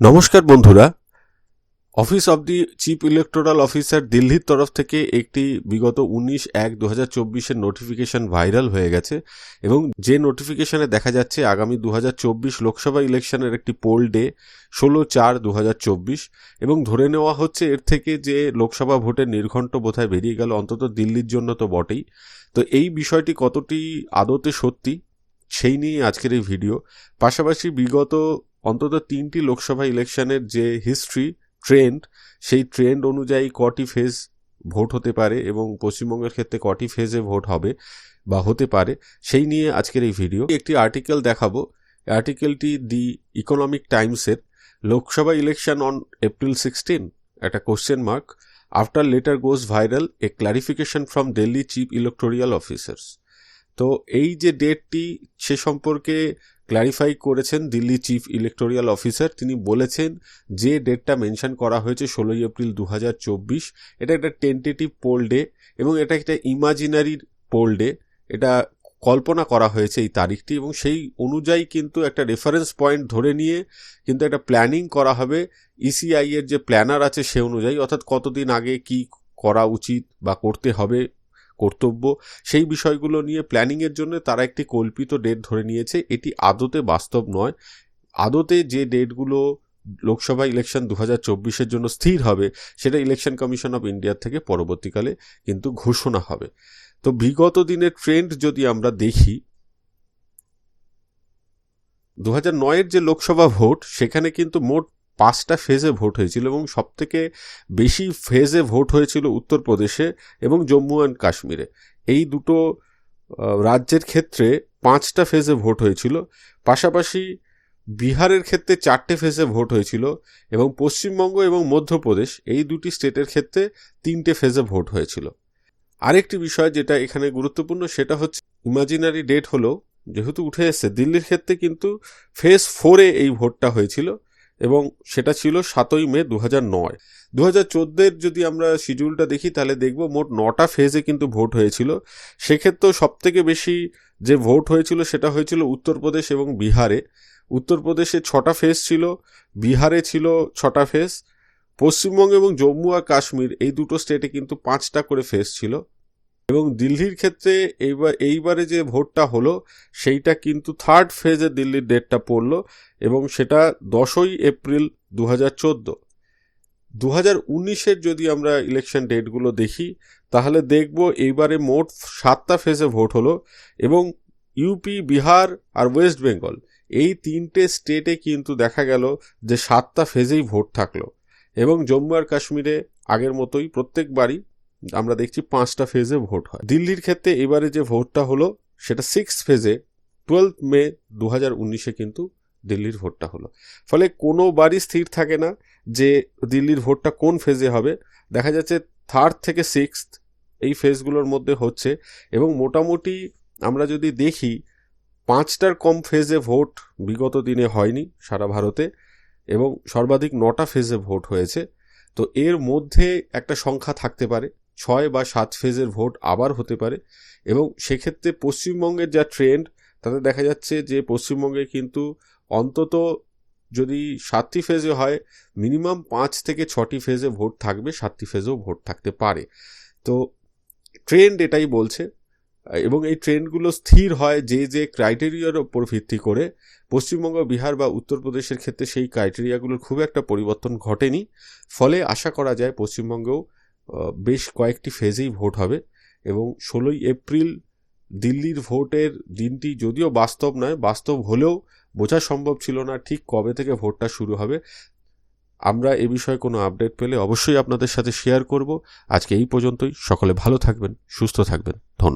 নমস্কার বন্ধুরা। Office of the chief electoral officer দিল্লির তরফ থেকে একটি বিগত উনিশ এক দু হাজার চব্বিশের নোটিফিকেশন ভাইরাল হয়ে গেছে এবং যে নোটিফিকেশনে দেখা যাচ্ছে আগামী দু হাজার চব্বিশ লোকসভা ইলেকশনের একটি পোল ডে ষোলো চার দু হাজার চব্বিশ এবং ধরে নেওয়া হচ্ছে এর থেকে যে লোকসভা ভোটের নির্ঘণ্ট বোধহয় বেরিয়ে গেল অন্তত দিল্লির জন্য তো বটেই। তো এই বিষয়টি কতটি আদতে সত্যি সেই নিয়ে আজকের এই ভিডিও পাশাপাশি বিগত অন্তত তিনটি লোকসভা ইলেকশনের যে হিস্ট্রি ট্রেন্ড সেই ট্রেন্ড অনুযায়ী কটি ফেজ ভোট হতে পারে এবং পশ্চিমবঙ্গের ক্ষেত্রে কটি ফেজে ভোট হবে বা হতে পারে, সেই নিয়ে আজকের এই ভিডিও একটি আর্টিকেল দেখাবো। আর্টিকেলটি দি ইকোনমিক টাইমসের Lok Sabha election on April sixteen একটা question mark after letter goes viral a clarification from Delhi chief electoral officers তো এই যে ডেটটি সে সম্পর্কে ক্লারিফাই করেছেন দিল্লি চিফ ইলেকটোরিয়াল অফিসার তিনি বলেছেন যে ডেটটা মেনশন করা হয়েছে ষোলোই এপ্রিল দু হাজার চব্বিশ। এটা একটা টেন্টেটিভ পোল ডে এবং এটা একটা ইমাজিনারি পোল ডে এটা কল্পনা করা হয়েছে এই তারিখটি এবং সেই অনুযায়ী কিন্তু একটা রেফারেন্স পয়েন্ট ধরে নিয়ে কিন্তু একটা প্ল্যানিং করা হবে। ইসিআই এর যে প্ল্যানার আছে সে অনুযায়ী অর্থাৎ কতদিন আগে কি করা উচিত বা করতে হবে কর্তব্য। সেই বিষয়গুলো নিয়ে প্ল্যানিংয়ের জন্য তারা একটি কল্পিত ডেট ধরে নিয়েছে। এটি আদতে বাস্তব নয়। আদতে যে ডেটগুলো লোকসভা ইলেকশন দু হাজার জন্য স্থির হবে, সেটা ইলেকশন কমিশন অফ ইন্ডিয়ার থেকে পরবর্তীকালে কিন্তু ঘোষণা হবে। তো বিগত দিনের ট্রেন্ড যদি আমরা দেখি দু হাজার নয়ের যে লোকসভা ভোট, সেখানে কিন্তু মোট পাঁচটা ফেজে ভোট হয়েছিল এবং সবথেকে বেশি ফেজে ভোট হয়েছিল উত্তরপ্রদেশে এবং জম্মু অ্যান্ড কাশ্মীরে। এই দুটো রাজ্যের ক্ষেত্রে পাঁচটা ফেজে ভোট হয়েছিল। পাশাপাশি বিহারের ক্ষেত্রে চারটে ফেজে ভোট হয়েছিল এবং পশ্চিমবঙ্গ এবং মধ্যপ্রদেশ এই দুটি স্টেটের ক্ষেত্রে তিনটে ফেজে ভোট হয়েছিল। আরেকটি বিষয় যেটা এখানে গুরুত্বপূর্ণ সেটা হচ্ছে ইমাজিনারি ডেট হলো, যেহেতু উঠে এসছে, দিল্লির ক্ষেত্রে কিন্তু ফেজ ফোরে এই ভোটটা হয়েছিল। এবং সেটা ছিল সাতই মে দু হাজার নয়। দু হাজার চোদ্দের যদি আমরা শিডিউলটা দেখি, তাহলে দেখব মোট নটা ফেজে কিন্তু ভোট হয়েছিল। সেক্ষেত্রেও সবথেকে বেশি যে ভোট হয়েছিল, সেটা হয়েছিল উত্তরপ্রদেশ এবং বিহারে। উত্তরপ্রদেশে ছটা ফেজ ছিল, বিহারে ছিল ছটা ফেজ পশ্চিমবঙ্গ এবং জম্মু আর কাশ্মীর, এই দুটো স্টেটে কিন্তু পাঁচটা করে ফেজ ছিল। এবং দিল্লির ক্ষেত্রে এইবার, এইবারে যে ভোটটা হলো, সেইটা কিন্তু থার্ড ফেজে দিল্লির ডেটটা পড়ল এবং সেটা দশই এপ্রিল দু হাজার চোদ্দ। দু হাজার উনিশের যদি আমরা ইলেকশন ডেটগুলো দেখি, তাহলে দেখব এইবারে মোট সাতটা ফেজে ভোট হলো এবং ইউপি বিহার আর ওয়েস্ট বেঙ্গল এই তিনটে স্টেটে কিন্তু দেখা গেল যে সাতটা ফেজেই ভোট থাকল এবং জম্মু আর কাশ্মীরে আগের মতোই প্রত্যেকবারই আমরা দেখছি পাঁচটা ফেজে ভোট হয়। দিল্লির ক্ষেত্রে এবারে যে ভোটটা হলো, সেটা সিক্স ফেজে টুয়েলভ মে দু হাজার উনিশে কিন্তু দিল্লির ভোটটা হলো। ফলে কোনো বারই স্থির থাকে না যে দিল্লির ভোটটা কোন ফেজে হবে। দেখা যাচ্ছে থার্ড থেকে সিক্স এই ফেজগুলোর মধ্যে হচ্ছে এবং মোটামুটি আমরা যদি দেখি, পাঁচটার কম ফেজে ভোট বিগত দিনে হয়নি সারা ভারতে এবং সর্বাধিক নটা ফেজে ভোট হয়েছে। তো এর মধ্যে একটা সংখ্যা থাকতে পারে। ছয় বা সাত ফেজের ভোট আবার হতে পারে এবং সেক্ষেত্রে পশ্চিমবঙ্গের যা ট্রেন্ড তাতে দেখা যাচ্ছে যে পশ্চিমবঙ্গে কিন্তু অন্তত যদি সাতটি ফেজে হয় মিনিমাম পাঁচ থেকে ছটি ফেজে ভোট থাকবে, সাতটি ফেজেও ভোট থাকতে পারে। তো ট্রেন্ড এটাই বলছে। এবং এই ট্রেন্ডগুলো স্থির হয় যে যে ক্রাইটেরিয়ার ওপর ভিত্তি করে। পশ্চিমবঙ্গ, বিহার বা উত্তরপ্রদেশের ক্ষেত্রে সেই ক্রাইটেরিয়াগুলোর খুব একটা পরিবর্তন ঘটেনি। ফলে আশা করা যায় পশ্চিমবঙ্গেও বেশ কয়েকটি ফেজেই ভোট হবে এবং ষোলোই এপ্রিল দিল্লির ভোটের দিনটি যদিও বাস্তব নয়, বাস্তব হলেও বোঝা সম্ভব ছিল না ঠিক কবে থেকে ভোটটা শুরু হবে। আমরা এ বিষয়ে কোনো আপডেট পেলে অবশ্যই আপনাদের সাথে শেয়ার করব। আজকে এই পর্যন্তই। সকলে ভালো থাকবেন, সুস্থ থাকবেন। ধন্যবাদ।